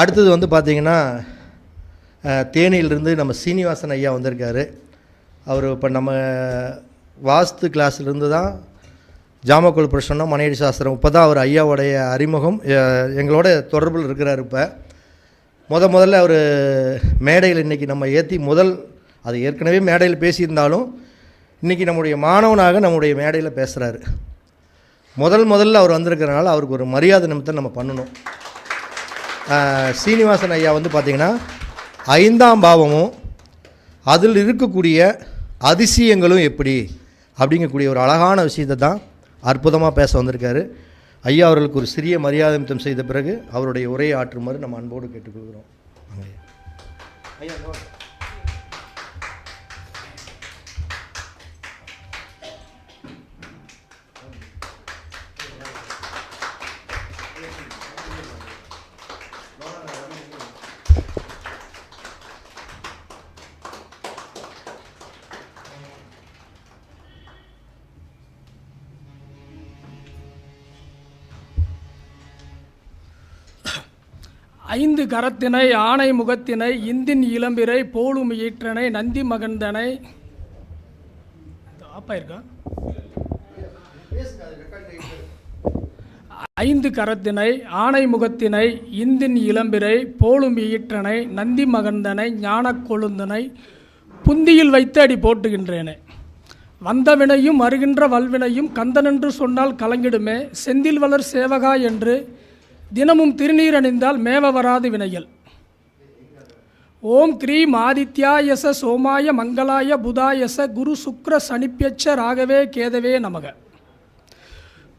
அடுத்தது வந்து பார்த்திங்கன்னா தேனியிலிருந்து நம்ம சீனிவாசன் ஐயா வந்திருக்காரு. அவர் இப்போ நம்ம வாஸ்து கிளாஸ்லேருந்து தான் ஜாமக்கோல் பிரசன்னம் மனையடி சாஸ்திரம். இப்போ தான் அவர் ஐயாவுடைய அறிமுகம் எங்களோட தொடர்பில் இருக்கிறார் இப்போ. முத முதல்ல அவர் மேடையில் இன்றைக்கி நம்ம ஏற்றி முதல் அது ஏற்கனவே மேடையில் பேசியிருந்தாலும் இன்றைக்கி நம்முடைய மாணவனாக நம்முடைய மேடையில் பேசுகிறாரு முதல் முதல்ல அவர் வந்திருக்கிறனால அவருக்கு ஒரு மரியாதை நிமித்தம் நம்ம பண்ணணும். சீனிவாசன் ஐயா வந்து பார்த்திங்கன்னா ஐந்தாம் பாவமும் அதில் இருக்கக்கூடிய அதிசயங்களும் எப்படி அப்படிங்கக்கூடிய ஒரு அழகான விஷயத்தை தான் அற்புதமாக பேச வந்திருக்காரு ஐயா அவர்களுக்கு ஒரு சிறிய மரியாதை மித்தம் செய்த பிறகு அவருடைய உரையை ஆற்றுமாறு நம்ம அன்போடு கேட்டுக்கொள்கிறோம் ஐயா ஐயா. ஐந்து கரத்தினை ஆணை முகத்தினை இந்தின் இளம்பிரை போலும் ஈற்றனை நந்தி மகந்தனை. இருக்கா? ஐந்து கரத்தினை ஆணை முகத்தினை இந்தின் இளம்பிரை போலும் ஈற்றனை நந்தி மகந்தனை ஞானக் கொழுந்தனை புந்தியில் வைத்து அடி போட்டுகின்றேனே. வந்த வினையும் வருகின்ற வல்வினையும் கந்தனென்று சொன்னால் கலங்கிடுமே. செந்தில் வளர் சேவகா என்று தினமும் திருநீர் அணிந்தால் மேவ வராது வினைகள் ஓம் கிரீம் ஆதித்யாயச சோமாய மங்களாய புதாயச குரு சுக்ர சனிப்பியச்ச ராகவே கேதவே நமக.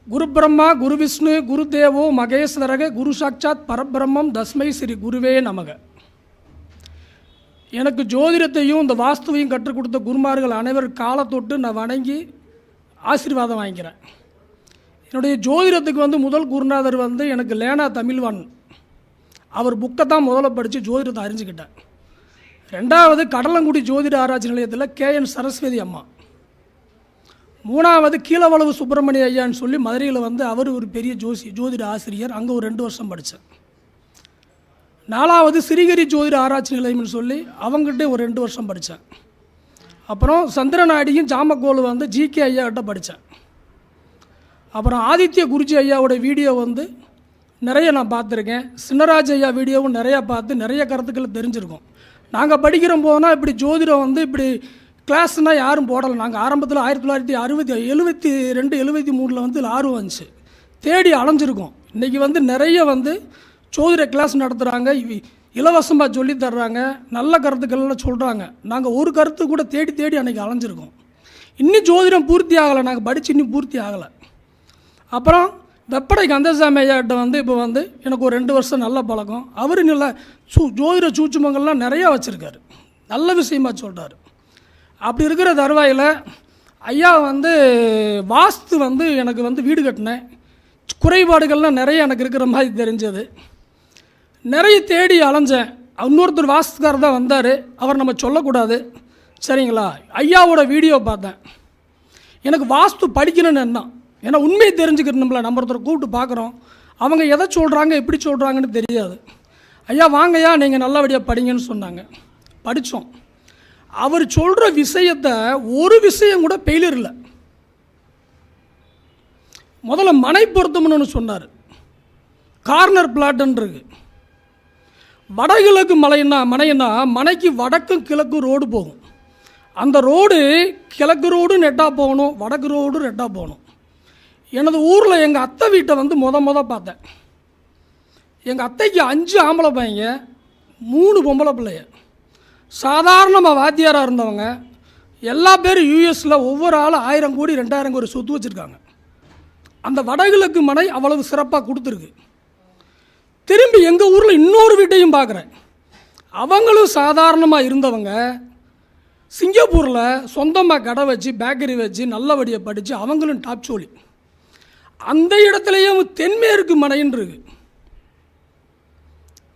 குரு பிரம்மா குரு விஷ்ணு குரு தேவோ மகேஸ்வரக குரு சாட்சாத் பரபிரம்மம் தஸ்மை ஸ்ரீ குருவே நமக. எனக்கு ஜோதிடத்தையும் இந்த வாஸ்துவையும் கற்றுக் கொடுத்த குருமார்கள் அனைவர் காலத்தொட்டு நான் வணங்கி ஆசீர்வாதம் வாங்கிக்கிறேன். என்னுடைய ஜோதிடத்துக்கு வந்து முதல் குருநாதர் வந்து எனக்கு லேனா தமிழ்வான் அவர் புக்கை தான் முதல்ல படித்து ஜோதிடத்தை அறிஞ்சுக்கிட்டேன் ரெண்டாவது கடலங்குடி ஜோதிட ஆராய்ச்சி நிலையத்தில் கே என் சரஸ்வதி அம்மா. மூணாவது கீழவளவு சுப்பிரமணிய ஐயான்னு சொல்லி மதுரையில் வந்து அவர் ஒரு பெரிய ஜோசி ஜோதிட ஆசிரியர். அங்கே ஒரு ரெண்டு வருஷம் படித்தேன் நாலாவது சிறிகரி ஜோதிட ஆராய்ச்சி நிலையம்னு சொல்லி அவங்ககிட்ட ஒரு ரெண்டு வருஷம் படித்தேன் அப்புறம் சந்திரநாடியும் ஜாமக்கோல் வந்து ஜிகே ஐயா கிட்ட படித்தேன் அப்புறம் ஆதித்ய குருஜி ஐயாவோட வீடியோ வந்து நிறைய நான் பார்த்துருக்கேன். சின்னராஜ் ஐயா வீடியோவும் நிறையா பார்த்து நிறைய கருத்துக்களை தெரிஞ்சிருக்கோம். நாங்கள் படிக்கிற போதுனா இப்படி ஜோதிடம் வந்து இப்படி கிளாஸ்னால் யாரும் போடலை. நாங்கள் ஆரம்பத்தில் ஆயிரத்தி தொள்ளாயிரத்தி அறுபத்தி எழுபத்தி ரெண்டு எழுபத்தி மூணில் வந்து ஆர்வம் வந்துச்சு. தேடி அலைஞ்சிருக்கோம். இன்றைக்கி வந்து நிறைய வந்து ஜோதிட கிளாஸ் நடத்துகிறாங்க இலவசமாக சொல்லி தர்றாங்க. நல்ல கருத்துக்கள்லாம் சொல்கிறாங்க நாங்கள் ஒரு கருத்து கூட தேடி தேடி அன்றைக்கி அலைஞ்சிருக்கோம். இன்னும் ஜோதிடம் பூர்த்தி ஆகலை. நாங்கள் படித்து இன்னும் பூர்த்தி ஆகலை. அப்புறம் வெப்படை கந்தசாமி ஐயாட்ட வந்து இப்போ வந்து எனக்கு ஒரு ரெண்டு வருஷம் நல்ல பழக்கம். அவர் நல்ல சூ ஜோதிட சூட்சுமங்கள்லாம் நிறையா வச்சுருக்காரு. நல்ல விஷயமா சொல்கிறாரு அப்படி இருக்கிற தருவாயில் ஐயா வந்து வாஸ்து வந்து எனக்கு வந்து வீடு கட்டினேன். குறைபாடுகள்லாம் நிறைய எனக்கு இருக்கிற மாதிரி தெரிஞ்சது. நிறைய தேடி அலைஞ்சேன். இன்னொருத்தர் வாஸ்துக்காரர் தான் வந்தார். அவர் நம்ம சொல்லக்கூடாது. சரிங்களா? ஐயாவோட வீடியோ பார்த்தேன். எனக்கு வாஸ்து படிக்கணும்னு எண்ணம். ஏன்னா உண்மையை தெரிஞ்சுக்கணும்ல நம்ம ஒருத்தர் கூப்பிட்டு பார்க்குறோம். அவங்க எதை சொல்கிறாங்க எப்படி சொல்கிறாங்கன்னு தெரியாது. ஐயா வாங்கய்யா நீங்கள் நல்லபடியாக படிங்கன்னு சொன்னாங்க. படித்தோம் அவர் சொல்கிற விஷயத்தை ஒரு விஷயம் கூட ஃபெயிலியர் இல்லை. முதல்ல மனை பொருத்தம்னு ஒன்று சொன்னார். கார்னர் பிளாட்டுன்றது வடகிழக்கு மலைன்னா மனைன்னா மனைக்கு வடக்கும் கிழக்கு ரோடு போகும். அந்த ரோடு கிழக்கு ரோடு நெட்டாக போகணும் வடக்கு ரோடு நெட்டாக போகணும். எனது ஊரில் எங்கள் அத்தை வீட்டை வந்து மொத மொதல் பார்த்தேன். எங்கள் அத்தைக்கு அஞ்சு ஆம்பளை பையங்க மூணு பொம்பளை பிள்ளைய சாதாரணமாக வாத்தியாராக இருந்தவங்க எல்லா பேரும் யூஎஸில் ஒவ்வொரு ஆளும் ஆயிரம் கோடி ரெண்டாயிரம் கோடி சொத்து வச்சுருக்காங்க. அந்த வடகிழக்கு மனை அவ்வளவு சிறப்பாக கொடுத்துருக்கு. திரும்பி எங்கள் ஊரில் இன்னொரு வீட்டையும் பார்க்குறேன். அவங்களும் சாதாரணமாக இருந்தவங்க சிங்கப்பூரில் சொந்தமாக கடை வச்சு பேக்கரி வச்சு நல்லபடியாக படித்து அவங்களும் டாப் சோழி அந்த இடத்துலையும் தென்மேற்கு மனைன்னு இருக்கு.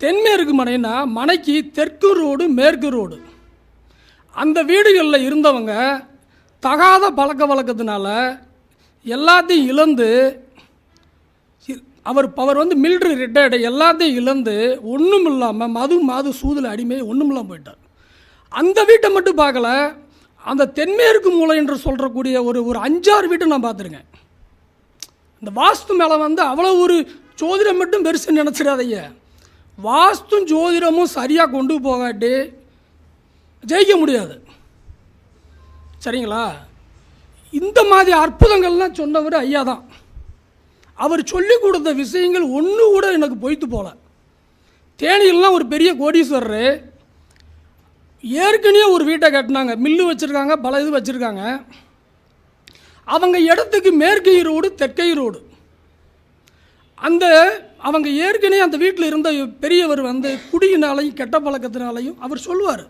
தென்மேற்கு மனைனா மனைக்கு தெற்கு ரோடு மேற்கு ரோடு. அந்த வீடுகளில் இருந்தவங்க தகாத பழக்க வழக்கத்தினால எல்லாத்தையும் இழந்து அவர் அவர் வந்து மில்ட்ரி ரிட்டையர்டு எல்லாத்தையும் இழந்து ஒன்றும் இல்லாமல் மது மாது சூதில் அடிமை ஒன்றும் இல்லாமல் போயிட்டார். அந்த வீட்டை மட்டும் பார்க்கல அந்த தென்மேற்கு மூலை என்று சொல்கிறக்கூடிய ஒரு ஒரு அஞ்சாறு வீட்டை நான் பார்த்துருக்கேன். இந்த வாஸ்து மேலே வந்து அவ்வளோ ஒரு ஜோதிடம் மட்டும் பெருசு நினச்சிடாதீங்க. வாஸ்தும் ஜோதிடமும் சரியாக கொண்டு போகாட்டி ஜெயிக்க முடியாது. சரிங்களா? இந்த மாதிரி அற்புதங்கள்லாம் சொன்னவர் ஐயா தான். அவர் சொல்லி கொடுத்த விஷயங்கள் ஒன்று கூட எனக்கு பொய்த்து போகல தேனியெல்லாம் ஒரு பெரிய கோடீஸ்வரர் ஏற்கனவே ஒரு வீட்டை கட்டினாங்க. மில்லு வச்சுருக்காங்க பல இது வச்சுருக்காங்க. அவங்க இடத்துக்கு மேற்கை ரோடு தெற்கை ரோடு. அந்த அவங்க ஏற்கனவே அந்த வீட்டில் இருந்த பெரியவர் வந்து குடியினாலையும் கெட்ட பழக்கத்தினாலையும் அவர் சொல்லுவார்.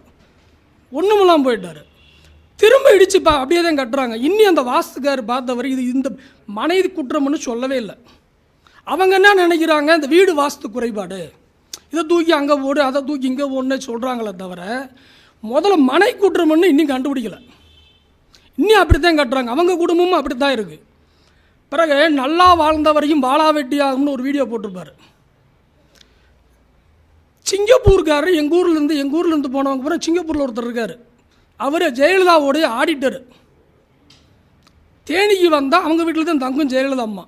ஒன்றுமெல்லாம் போயிட்டார். திரும்ப இடிச்சு பா அப்படியே தான் கட்டுறாங்க. இன்னி அந்த வாஸ்துக்கார் பார்த்தவர் இது இந்த மனைவி குற்றம்னு சொல்லவே இல்லை. அவங்க என்ன நினைக்கிறாங்க? இந்த வீடு வாஸ்து குறைபாடு. இதை தூக்கி அங்கே போடு அதை தூக்கி இங்கே போடுன்னு சொல்கிறாங்களே தவிர முதல்ல மனை குற்றம்னு இன்னும் கண்டுபிடிக்கலை. இன்னும் அப்படி தான் கட்டுறாங்க. அவங்க குடும்பமும் அப்படி தான் இருக்குது பிறகு நல்லா வாழ்ந்தவரையும் வாழா வெட்டியாகும்னு ஒரு வீடியோ போட்டிருப்பாரு. சிங்கப்பூர்காரர் எங்கள் ஊர்லேருந்து எங்கள் ஊர்லேருந்து போனவங்க பிறகு சிங்கப்பூரில் ஒருத்தர் இருக்கார். அவர் ஜெயலலிதாவுடைய ஆடிட்டர். தேனிக்கு வந்தால் அவங்க வீட்டில் தான் தங்கும் ஜெயலலிதா அம்மா.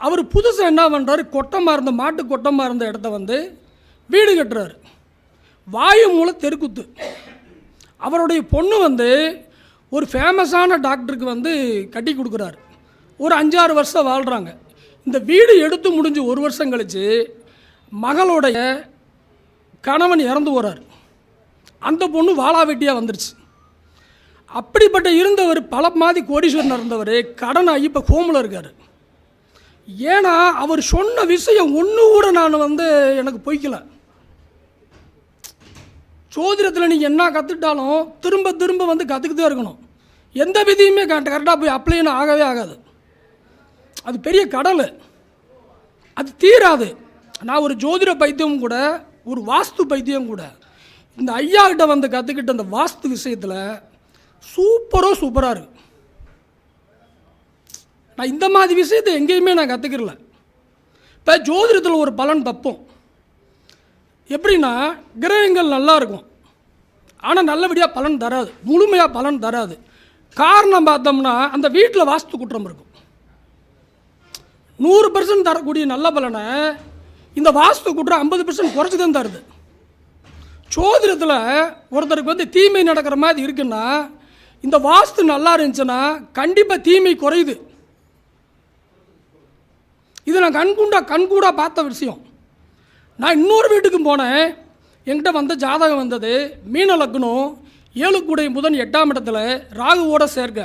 அவர் புதுசாக என்ன பண்ணுறாரு கொட்டமாக இருந்த மாட்டு கொட்டமாக இருந்த இடத்த வந்து வீடு கட்டுறாரு. வாயு மூலம் தெருக்குத்து. அவருடைய பொண்ணு வந்து ஒரு ஃபேமஸான டாக்டருக்கு வந்து கட்டி கொடுக்குறாரு. ஒரு அஞ்சாறு வருஷம் வாழ்கிறாங்க இந்த வீடு எடுத்து முடிஞ்சு ஒரு வருஷம் கழித்து மகளுடைய கணவன் இறந்து போகிறார் அந்த பொண்ணு வாழா வெட்டியாக வந்துருச்சு. அப்படிப்பட்ட இருந்தவர் பல மாதிரி கோடீஸ்வரன் இருந்தவர் கடன் ஆகி இப்போ கோமில் இருக்கார். ஏன்னா அவர் சொன்ன விஷயம் ஒன்று கூட நான் வந்து எனக்கு பொய்க்கல. சோதிடத்தில் நீங்கள் என்ன கற்றுக்கிட்டாலும் திரும்ப திரும்ப வந்து கற்றுக்கிட்டே இருக்கணும். எந்த விதியுமே கரெக்டாக போய் அப்ளைன்னு ஆகவே ஆகாது. அது பெரிய கடல் அது தீராது. நான் ஒரு ஜோதிட பைத்தியம் கூட ஒரு வாஸ்து பைத்தியம் கூட இந்த ஐயா கிட்ட வந்து கற்றுக்கிட்ட அந்த வாஸ்து விஷயத்தில் சூப்பரோ சூப்பராக இருக்கு. நான் இந்த மாதிரி விஷயத்தை எங்கேயுமே நான் கற்றுக்கிறல இப்போ ஜோதிடத்தில் ஒரு பலன் தப்போம். எப்படின்னா கிரகங்கள் நல்லா இருக்கும். ஆனால் நல்லபடியாக பலன் தராது. முழுமையாக பலன் தராது. காரணம் பார்த்தோம்னா அந்த வீட்டில் வாஸ்து குற்றம் இருக்கும். நூறு பர்சன்ட் தரக்கூடிய நல்ல பலனை இந்த வாஸ்து குற்றம் ஐம்பது பர்சன்ட் குறைச்சி தான் தருது. சோதிடத்தில் ஒருத்தருக்கு வந்து தீமை நடக்கிற மாதிரி இருக்குன்னா இந்த வாஸ்து நல்லா இருந்துச்சுன்னா கண்டிப்பாக தீமை குறையுது. இது நான் கண்கூண்டா கண்கூடாக பார்த்த விஷயம். நான் இன்னொரு வீட்டுக்கு போனேன். என்கிட்ட வந்த ஜாதகம் வந்தது மீன லக்னம் ஏழுக்குடை புதன் எட்டாம் இடத்துல ராகுவோட சேர்க்க.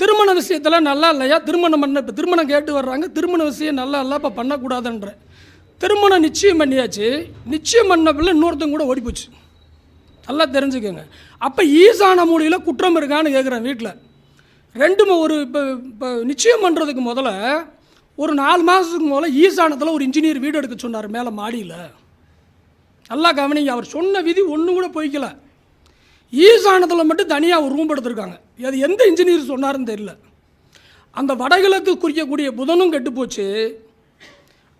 திருமண விஷயத்தில் நல்லா இல்லையா? திருமணம் பண்ண இப்போ திருமணம் கேட்டு வர்றாங்க. திருமண விஷயம் நல்லா இல்லை இப்போ பண்ணக்கூடாதுன்ற. திருமணம் நிச்சயம் பண்ணியாச்சு. நிச்சயம் பண்ண பிள்ளை இன்னொருத்தங்க கூட ஓடி போச்சு நல்லா தெரிஞ்சுக்கோங்க. அப்போ ஈசான மூலையில் குற்றம் இருக்கான்னு கேட்குறேன் வீட்டில் ரெண்டு ஒரு இப்போ இப்போ நிச்சயம் பண்ணுறதுக்கு முதல்ல ஒரு நாலு மாதத்துக்கு முதல்ல ஈசானத்தில் ஒரு இன்ஜினியர் வீடு எடுக்க சொன்னார் மேலே மாடியில். நல்லா கவனிங்க அவர் சொன்ன விதி ஒன்று கூட பொய்க்கல. ஈசானத்தில் மட்டும் தனியாக ஒரு ரூம் எடுத்திருக்காங்க அது எந்த இன்ஜினியர் சொன்னாருன்னு தெரியல. அந்த வடகிழக்கு குறிக்கக்கூடிய புதனும் கெட்டுப்போச்சு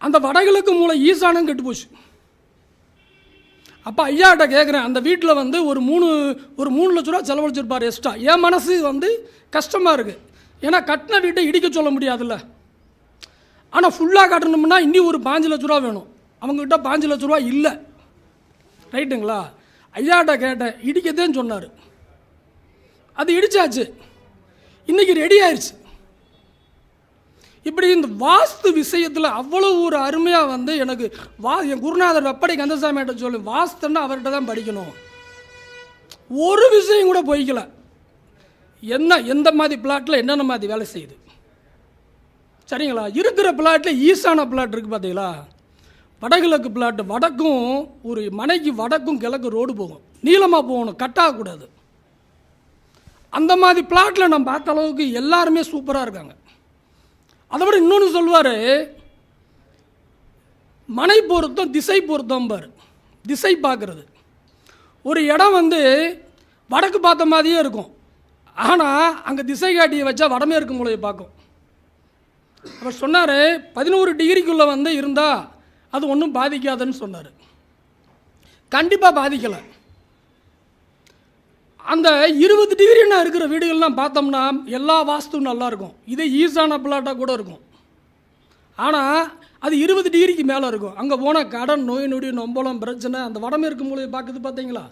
அந்த வடகிழக்கு மூலம் ஈசானும் கெட்டுப்போச்சு அப்போ ஐயாட்ட கேட்குறேன் அந்த வீட்டில் வந்து ஒரு மூணு ஒரு மூணு லட்ச ரூபா செலவழிச்சிருப்பார் எக்ஸ்ட்ரா என் மனசு வந்து கஷ்டமாக இருக்குது ஏன்னா கட்டின வீட்டை இடிக்க சொல்ல முடியாதுல்ல. ஆனால் ஃபுல்லாக கட்டணும்னா இன்னும் ஒரு பாஞ்சு லட்ச ரூபா வேணும். அவங்கக்கிட்ட பாஞ்சு லட்ச ரூபா இல்லை. ரைட்டுங்களா? ஐயாட்ட கேட்டேன் இடிக்கத்தேன்னு சொன்னார். அது இடிச்சாச்சு. இன்றைக்கி ரெடி ஆயிடுச்சு இப்படி இந்த வாஸ்து விஷயத்தில் அவ்வளோ ஒரு அருமையாக வந்து எனக்கு வா என் குருநாதர் வெப்படை கந்தசாமிகிட்ட சொல்லி வாஸ்துன்னா அவர்கிட்ட தான் படிக்கணும். ஒரு விஷயம் கூட போய்க்கல. என்ன எந்த மாதிரி பிளாட்டில் என்னென்ன மாதிரி வேலை செய்யுது? சரிங்களா? இருக்கிற பிளாட்டில் ஈசான பிளாட் இருக்குது பார்த்தீங்களா வடகிழக்கு பிளாட்டு வடக்கும் ஒரு மனைக்கு வடக்கும் கிழக்கு ரோடு போகும். நீளமாக போகணும் கட்டாகக்கூடாது அந்த மாதிரி பிளாட்டில் நம்ம பார்த்த அளவுக்கு எல்லாருமே சூப்பராக இருக்காங்க. அதை விட இன்னொன்று சொல்லுவார் மனை பொருத்தம் திசை பொருத்தம் பாரு. திசை பார்க்குறது. ஒரு இடம் வந்து வடக்கு பார்த்த மாதிரியே இருக்கும். ஆனால் அங்கே திசை காட்டியை வச்சா வடமேற்கு மூலையை பார்க்கும். அவர் சொன்னார் பதினோரு டிகிரிக்குள்ளே வந்து இருந்தால் அது ஒன்றும் பாதிக்காதுன்னு சொன்னார். கண்டிப்பாக பாதிக்கலை. அந்த இருபது டிகிரினா இருக்கிற வீடுகள்லாம் பார்த்தோம்னா எல்லா வாஸ்துவும் நல்லாயிருக்கும் இதே ஈசான பிளாட்டாக கூட இருக்கும். ஆனால் அது இருபது டிகிரிக்கு மேலே இருக்கும். அங்கே போனால் கடன் நோய் நொடி நொம்பலம் பிரச்சனை அந்த வடமேற்கு மூலையை பார்க்குது பார்த்தீங்களா?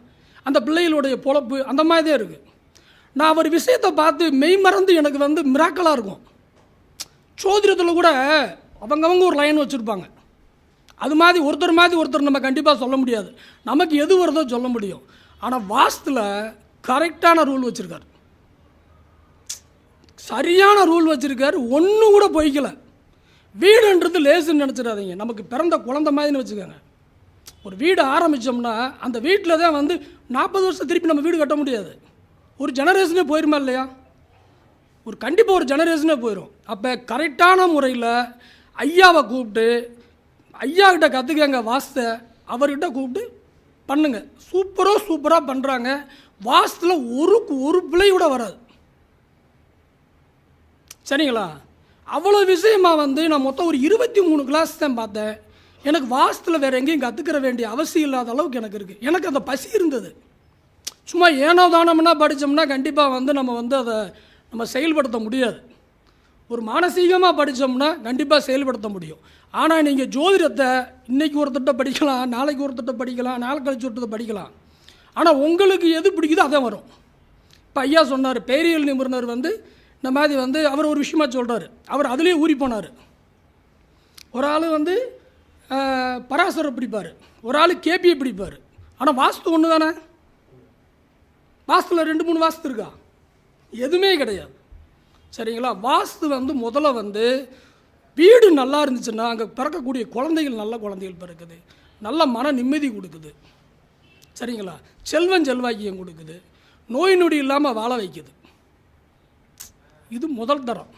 அந்த பிள்ளைகளுடைய பொழப்பு அந்த மாதிரி தான் இருக்குது நான் ஒரு விஷயத்தை பார்த்து மெய் மறந்து எனக்கு வந்து மிராக்கலாக இருக்கும். சோதிடத்தில் கூட அவங்கவங்க ஒரு லைன் வச்சுருப்பாங்க. அது மாதிரி ஒருத்தர் மாதிரி ஒருத்தர் நம்ம கண்டிப்பாக சொல்ல முடியாது. நமக்கு எது வருதோ சொல்ல முடியும். ஆனால் வாஸ்தில் கரெக்டான ரூல் வச்சுருக்கார். சரியான ரூல் வச்சுருக்கார். ஒன்று கூட பொய்க்கல. வீடுன்றது லேசுன்னு நினச்சிடாதீங்க. நமக்கு பிறந்த குழந்தை மாதிரின்னு வச்சுக்கோங்க. ஒரு வீடு ஆரம்பித்தோம்னா அந்த வீட்டில் தான் வந்து நாற்பது வருஷம் திருப்பி நம்ம வீடு கட்ட முடியாது. ஒரு ஜெனரேஷனே போயிருமா இல்லையா? ஒரு கண்டிப்பாக ஒரு ஜெனரேஷனே போயிடும் அப்போ கரெக்டான முறையில் ஐயாவை கூப்பிட்டு ஐயா கிட்ட கற்றுக்கங்க வாஸ்தை. அவர்கிட்ட கூப்பிட்டு பண்ணுங்க. சூப்பராக சூப்பராக பண்ணுறாங்க வாசத்தில் ஒரு ஒரு பிள்ளை கூட வராது. சரிங்களா? அவ்வளோ விஷயமாக வந்து நான் மொத்தம் ஒரு இருபத்தி மூணு கிளாஸ் தான் பார்த்தேன். எனக்கு வாசத்தில் வேறு எங்கேயும் கற்றுக்கிற வேண்டிய அவசியம் இல்லாத அளவுக்கு எனக்கு இருக்குது எனக்கு அந்த பசி இருந்தது. சும்மா ஏனோ தானம்னா படித்தோம்னா கண்டிப்பாக வந்து நம்ம வந்து அதை நம்ம செயல்படுத்த முடியாது. ஒரு மானசீகமாக படித்தோம்னா கண்டிப்பாக செயல்படுத்த முடியும். ஆனால் நீங்கள் ஜோதிடத்தை இன்றைக்கி ஒருத்தட்ட படிக்கலாம் நாளைக்கு ஒருத்தட்ட படிக்கலாம் நாள் கழிச்சு ஒருத்தட்ட படிக்கலாம். ஆனால் உங்களுக்கு எது பிடிக்குதோ அதான் வரும். இப்போ ஐயா சொன்னார் பேரியல் நிபுணர் வந்து இந்த மாதிரி வந்து அவர் ஒரு விஷயமா சொல்கிறாரு அவர் அதுலேயே ஊறி போனார். ஒரு ஆள் வந்து பராசரை பிடிப்பார். ஒரு ஆள் கேபியை பிடிப்பார். ஆனால் வாஸ்து ஒன்று தானே வாஸ்துல ரெண்டு மூணு வாஸ்து இருக்கா? எதுவுமே கிடையாது. சரிங்களா? வாஸ்து வந்து முதல்ல வந்து வீடு நல்லா இருந்துச்சுன்னா அங்கே பிறக்கக்கூடிய குழந்தைகள் நல்ல குழந்தைகள் பிறக்குது. நல்ல மன நிம்மதி கொடுக்குது. சரிங்களா? செல்வம் செல்வாக்கியம் கொடுக்குது. நோய் நொடி இல்லாமல் வாழ வைக்குது. இது முதல் தரம்.